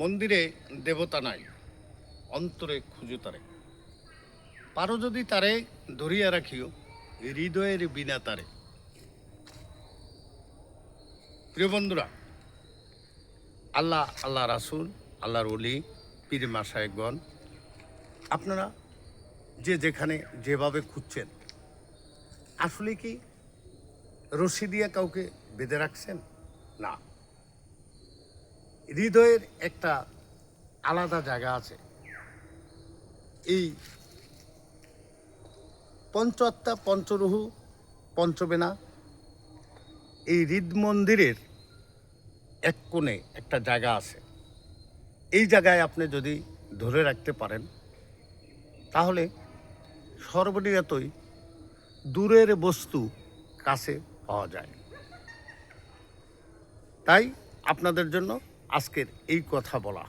মন্দিরে দেবতা নাই, অন্তরে খুঁজু তারে। পারো যদি তারে ধরিয়া রাখিও, হৃদয়ের বিনা তারে। প্রিয় বন্ধুরা, আল্লাহ আল্লাহ রাসুল, আল্লাহর অলি পীর মাসায়কগণ আপনারা যে যেখানে যেভাবে খুঁজছেন, আসলে কি রশি দিয়ে কাউকে বেঁধে রাখছেন? না। হৃদয়ের একটা আলাদা জায়গা আছে। এই পঞ্চাত্মা পঞ্চরুহু, পঞ্চবেনা, এই হৃদ মন্দিরের এক কোণে একটা জায়গা আছে। এই জায়গায় আপনি যদি ধরে রাখতে পারেন, তাহলে সর্বনিয়তই দূরের বস্তু কাছে পাওয়া যায়। তাই আপনাদের জন্য আজকের এই কথা বলা।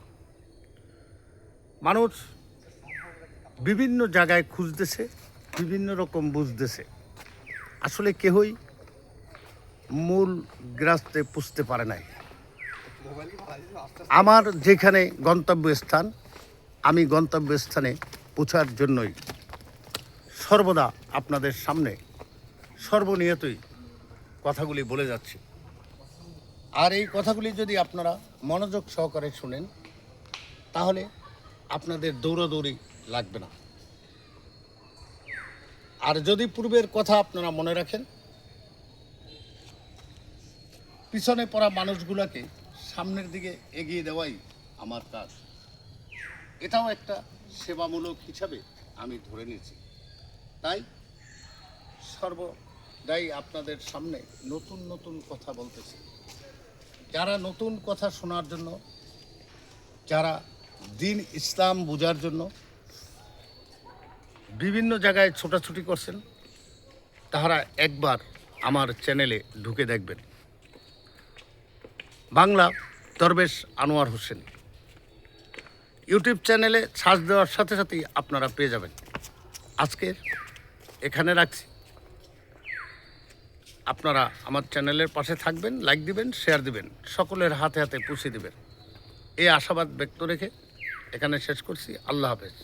মানুষ বিভিন্ন জায়গায় খুঁজতেছে, বিভিন্ন রকম বুঝতেছে। আসলে কেহই মূল গ্রাসতে পুষতে পারে নাই। আমার যেখানে গন্তব্যস্থান, আমি গন্তব্যস্থানে পৌঁছার জন্যই সর্বদা আপনাদের সামনে সর্বনিয়তই কথাগুলি বলে যাচ্ছি। আর এই কথাগুলি যদি আপনারা মনোযোগ সহকারে শুনেন, তাহলে আপনাদের দৌড়াদৌড়ি লাগবে না। আর যদি পূর্বের কথা আপনারা মনে রাখেন, পিছনে পড়া মানুষগুলোকে সামনের দিকে এগিয়ে দেওয়াই আমার কাজ। এটাও একটা সেবামূলক হিসাবে আমি ধরে নিয়েছি। তাই সর্বদাই আপনাদের সামনে নতুন নতুন কথা বলতেছি। যারা নতুন কথা শোনার জন্য, যারা দিন ইসলাম বোঝার জন্য বিভিন্ন জায়গায় ছোটাছুটি করছেন, তাহারা একবার আমার চ্যানেলে ঢুকে দেখবেন। বাংলা দরবেশ আনোয়ার হোসেন। ইউটিউব চ্যানেলে সার্চ দেওয়ার সাথে সাথেই আপনারা পেয়ে যাবেন। আজকের এখানে রাখছি। আপনারা আমার চ্যানেলের পাশে থাকবেন লাইক দিবেন শেয়ার দিবেন, সকলের হাতে হাতে পুষিয়ে দিবেন। এই আশাবাদ ব্যক্ত রেখে এখানে শেষ করছি। আল্লাহ হাফেজ।